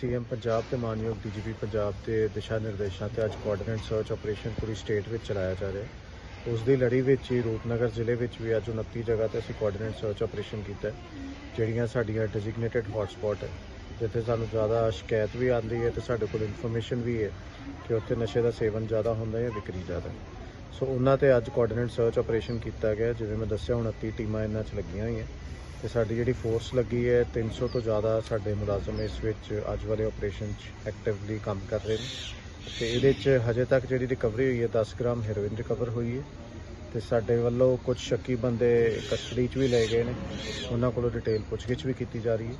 CM Punjab ਤੇ ਮਾਨਯੋਗ DGP Punjab ਦੇ ਦਿਸ਼ਾ ਨਿਰਦੇਸ਼ਾਂ ਤੇ ਅੱਜ ਕੋਆਰਡੀਨੇਟ ਸਰਚ ਆਪਰੇਸ਼ਨ ਪੂਰੀ ਸਟੇਟ ਵਿੱਚ ਚਲਾਇਆ ਜਾ ਰਿਹਾ ਹੈ। ਉਸ ਦੀ ਲੜੀ ਵਿੱਚ ਹੀ ਰੂਪਨਗਰ ਜ਼ਿਲ੍ਹੇ ਵਿੱਚ ਵੀ ਅੱਜ 29 ਜਗ੍ਹਾ ਤੇ ਅਸੀਂ ਕੋਆਰਡੀਨੇਟ ਸਰਚ ਆਪਰੇਸ਼ਨ ਕੀਤਾ ਜਿਹੜੀਆਂ ਸਾਡੀਆਂ ਡੈਜ਼ਿਗਨੇਟਿਡ ਹੌਟਸਪੌਟ ਹੈ। ਜਿੱਥੇ ਸਾਨੂੰ ਜ਼ਿਆਦਾ ਸ਼ਿਕਾਇਤ ਵੀ ਆਉਂਦੀ ਹੈ ਤੇ ਸਾਡੇ ਕੋਲ ਇਨਫੋਰਮੇਸ਼ਨ ਵੀ ਹੈ ਕਿ ਉੱਥੇ ਨਸ਼ੇ ਦਾ ਸੇਵਨ ਜ਼ਿਆਦਾ ਹੁੰਦਾ ਹੈ ਜਾਂ ਵਿਕਰੀ ਜ਼ਿਆਦਾ। ਸੋ ਉਹਨਾਂ ਤੇ ਅੱਜ ਕੋਆਰਡੀਨੇਟ ਸਰਚ ਆਪਰੇਸ਼ਨ ਕੀਤਾ ਗਿਆ ਜਿਵੇਂ ਮੈਂ ਦੱਸਿਆ 29 ਟੀਮਾਂ ਇਹਨਾਂ 'ਚ ਲੱਗੀਆਂ ਹੋਈਆਂ। ਤੇ ਸਾਡੀ ਜਿਹੜੀ ਫੋਰਸ ਲੱਗੀ ਹੈ 300 ਤੋਂ ਜ਼ਿਆਦਾ ਸਾਡੇ ਮੁਲਾਜ਼ਮ ਇਸ ਵਿੱਚ ਅੱਜ ਵਾਲੇ ਆਪਰੇਸ਼ਨ 'ਚ ਐਕਟਿਵਲੀ ਕੰਮ ਕਰ ਰਹੇ ਨੇ। ਤੇ ਇਹਦੇ 'ਚ ਹਜੇ ਤੱਕ ਜਿਹੜੀ ਰਿਕਵਰੀ ਹੋਈ ਹੈ 10 ਗ੍ਰਾਮ ਹੈਰੋਇਨ ਰਿਕਵਰ ਹੋਈ ਹੈ। ਤੇ ਸਾਡੇ ਵੱਲੋਂ ਕੁਝ ਸ਼ੱਕੀ ਬੰਦੇ ਕਸਟਡੀ 'ਚ ਵੀ ਲਏ ਗਏ ਨੇ। ਉਹਨਾਂ ਕੋਲੋਂ ਡਿਟੇਲ ਪੁੱਛਗਿੱਛ ਵੀ ਕੀਤੀ ਜਾ ਰਹੀ ਹੈ।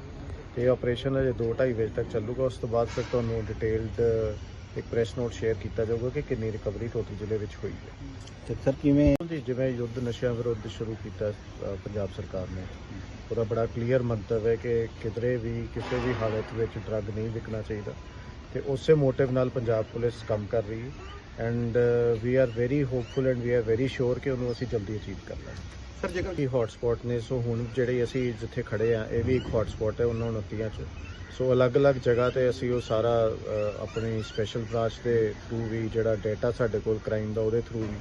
ਤੇ ਇਹ ਆਪਰੇਸ਼ਨ ਅਜੇ 2:30 ਵਜੇ ਤੱਕ ਚੱਲੂਗਾ। ਉਸ ਤੋਂ ਬਾਅਦ ਫਿਰ ਤੁਹਾਨੂੰ ਡਿਟੇਲਡ ਇੱਕ ਪ੍ਰੈਸ ਨੋਟ ਸ਼ੇਅਰ ਕੀਤਾ ਜਾਊਗਾ ਕਿ ਕਿੰਨੀ ਰਿਕਵਰੀ ਟੋਟਲ ਜ਼ਿਲ੍ਹੇ ਵਿੱਚ ਹੋਈ ਹੈ। ਤੇ ਸਰ ਕਿਵੇਂ ਜਿਵੇਂ ਯੁੱਧ ਨਸ਼ਿਆਂ ਵਿਰੁੱਧ ਸ਼ੁਰੂ ਕੀਤਾ ਪੰਜਾਬ ਸਰਕਾਰ ਨੇ। ਉਹਦਾ ਬੜਾ ਕਲੀਅਰ ਮੰਤਵ ਹੈ ਕਿ ਕਿਧਰੇ ਵੀ ਕਿਸੇ ਵੀ ਹਾਲਤ ਵਿੱਚ ਡਰੱਗ ਨਹੀਂ ਵਿਕਣਾ ਚਾਹੀਦਾ। ਤੇ ਉਸੇ ਮੋਟਿਵ ਨਾਲ ਪੰਜਾਬ ਪੁਲਿਸ ਕੰਮ ਕਰ ਰਹੀ ਹੈ and we are very hopeful and we are very sure ਕਿ ਉਹਨੂੰ ਅਸੀਂ ਜਲਦੀ ਅਚੀਵ ਕਰ ਲਾਂਗੇ। ਸਰ ਜੇਕਰ ਕੀ ਹੌਟਸਪੌਟ ਨੇ ਸੋ ਹੁਣ ਜਿਹੜੇ ਅਸੀਂ ਜਿੱਥੇ ਖੜੇ ਆ ਇਹ ਵੀ ਇੱਕ ਹੌਟਸਪੌਟ ਹੈ ਉਹਨਾਂ 29 ਚ। ਸੋ ਅਲੱਗ-ਅਲੱਗ ਜਗ੍ਹਾ ਤੇ ਅਸੀਂ ਉਹ ਸਾਰਾ ਆਪਣੀ ਸਪੈਸ਼ਲ ਬ੍ਰਾਂਚ ਦੇ ਥਰੂ ਵੀ ਜਿਹੜਾ ਡਾਟਾ ਸਾਡੇ ਕੋਲ ਕ੍ਰਾਈਮ ਦਾ ਉਹਦੇ ਥਰੂ ਵੀ।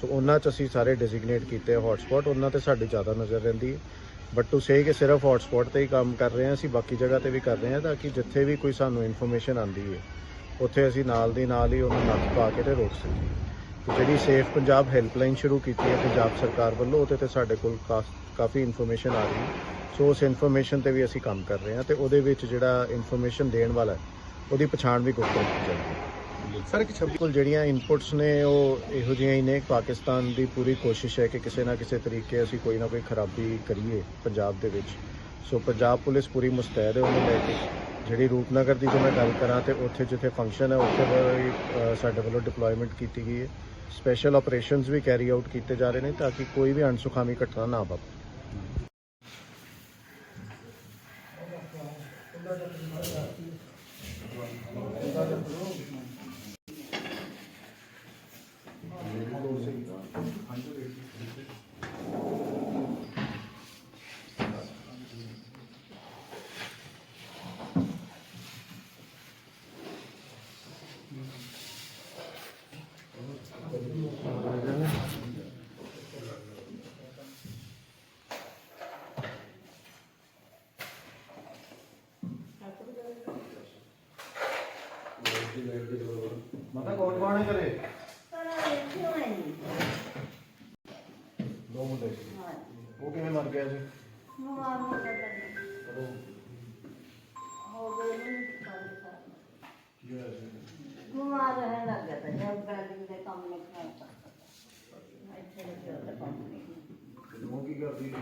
ਸੋ ਉਹਨਾਂ ਚ ਅਸੀਂ ਸਾਰੇ ਡੈਜ਼ਿਗਨੇਟ ਕੀਤੇ ਹੌਟਸਪੌਟ ਉਹਨਾਂ ਤੇ ਸਾਡੀ ਜ਼ਿਆਦਾ ਨਜ਼ਰ ਰਹਿੰਦੀ ਹੈ। ਬਟ ਟੂ ਸੇ ਕਿ ਸਿਰਫ ਹੌਟਸਪੌਟ ਤੇ ਹੀ ਕੰਮ ਕਰ ਰਹੇ ਹਾਂ ਅਸੀਂ ਬਾਕੀ ਜਗ੍ਹਾ ਤੇ ਵੀ ਕਰ ਰਹੇ ਹਾਂ ਤਾਂ ਕਿ ਜਿੱਥੇ ਵੀ ਕੋਈ ਸਾਨੂੰ ਇਨਫੋਰਮੇਸ਼ਨ ਆਂਦੀ ਹੈ ਉੱਥੇ ਅਸੀਂ ਨਾਲ ਦੀ ਨਾਲ ਹੀ ਉਹਨੂੰ ਨੱਥ ਪਾ ਕੇ ਤੇ ਰੋਕ ਸਕੀਏ ਜਿਹੜੀ ਸੇਫ ਪੰਜਾਬ ਹੈਲਪਲਾਈਨ ਸ਼ੁਰੂ ਕੀਤੀ ਹੈ ਪੰਜਾਬ ਸਰਕਾਰ ਵੱਲੋਂ ਉਹਦੇ ਤੇ ਸਾਡੇ ਕੋਲ ਕਾ- ਕਾਫੀ ਇਨਫੋਰਮੇਸ਼ਨ ਆ ਰਹੀ ਹੈ ਸੋ ਉਸ ਇਨਫੋਰਮੇਸ਼ਨ ਤੇ ਵੀ ਅਸੀਂ ਕੰਮ ਕਰ ਰਹੇ ਹਾਂ ਤੇ ਉਹਦੇ ਵਿੱਚ ਜਿਹੜਾ ਇਨਫੋਰਮੇਸ਼ਨ ਦੇਣ ਵਾਲਾ ਉਹਦੀ ਪਛਾਣ ਵੀ ਗੁਪਤ ਕੀਤੀ ਜਾਵੇਗੀ ਸਰ, ਇੱਕ ਛੱਬੀ ਬਿਲਕੁਲ ਜਿਹੜੀਆਂ ਇਨਪੁਟਸ ਨੇ, ਉਹ ਇਹੋ ਜਿਹੀਆਂ ਹੀ ਨੇ। ਪਾਕਿਸਤਾਨ ਦੀ ਪੂਰੀ ਕੋਸ਼ਿਸ਼ ਹੈ ਕਿ ਕਿਸੇ ਨਾ ਕਿਸੇ ਤਰੀਕੇ ਅਸੀਂ ਕੋਈ ਨਾ ਕੋਈ ਖਰਾਬੀ ਕਰੀਏ ਪੰਜਾਬ ਦੇ ਵਿੱਚ। ਸੋ ਪੰਜਾਬ ਪੁਲਿਸ ਪੂਰੀ ਮੁਸਤੈਦ ਹੈ ਉਹਨੂੰ ਲੈ ਕੇ। ਜਿਹੜੀ ਰੂਪਨਗਰ ਦੀ ਜੇ ਮੈਂ ਗੱਲ ਕਰਾਂ ਤੇ ਉੱਥੇ ਜਿੱਥੇ ਫੰਕਸ਼ਨ ਹੈ, ਉੱਥੇ ਸਾਡੇ ਵੱਲੋਂ ਡਿਪਲੋਇਮੈਂਟ ਕੀਤੀ ਗਈ ਹੈ। ਸਪੈਸ਼ਲ ਆਪਰੇਸ਼ਨਸ ਵੀ ਕੈਰੀ ਆਊਟ ਕੀਤੇ ਜਾ ਰਹੇ ਨੇ ਤਾਂ ਕਿ ਕੋਈ ਵੀ ਅਣਸੁਖਾਵੀ ਘਟਨਾ ਨਾ ਵਾਪਰੇ। ਮਤਾ ਕੌਣ ਹੈ ਕਰੇ ਦੋ ਮੁੰਡੇ ਸੀ। ਉਹ ਕਿਵੇਂ ਮਰ ਗਿਆ ਸੀ? ਕਦੋਂ ਕੀ ਹੋਇਆ ਸੀ? ਗਿਆ ਤਾਂ ਜਦ ਬੈਲਿੰਗ ਦੇ ਕੰਮ ਨਹੀਂ ਕਰਦਾ ਇੱਥੇ ਲੱਗਿਆ ਤਾਂ ਕੰਮ ਨਹੀਂ ਤੇ ਉਹ ਕੀ ਕਰਦੀ ਸੀ?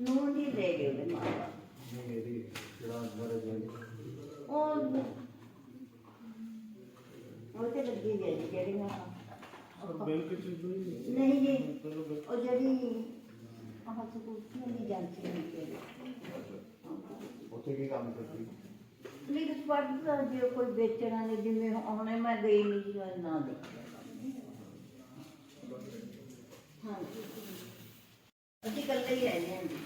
ਨੂੰ ਨਹੀਂ ਦੇ ਗਏ ਉਹਦੇ ਮਾਂ ਨਹੀਂ ਇਹਦੀ ਜਿਹੜਾ ਅੰਦਰ ਹੈ ਜੀ ਉਹ ਲੱਗੀ ਗਈ ਜੀ ਜਿਹੜੀ ਨਾ ਕਿੱਥੇ ਹੋਈ ਨਹੀਂ ਜੀ ਉਹ ਜਿਹੜੀ ਆਹ ਸਕੂਟੀਆਂ ਦੀ ਜਾਂਚ ਨਹੀਂ ਕੀਤੀ ਉੱਥੇ ਕੀ ਕੰਮ ਕਰਦੀ? ਪਲੀਜ਼ ਪੜਦਾ ਜੇ ਕੋਈ ਵੇਚਣਾ ਨਹੀਂ ਜਿਵੇਂ ਹੁਣ ਮੈਂ ਗਈ ਨਹੀਂ ਜੀ ਨਾ ਦੇਖਿਆ। ਹਾਂਜੀ। ਅਸੀਂ ਇਕੱਲੇ ਹੀ ਰਹਿੰਦੇ ਹਾਂ ਜੀ।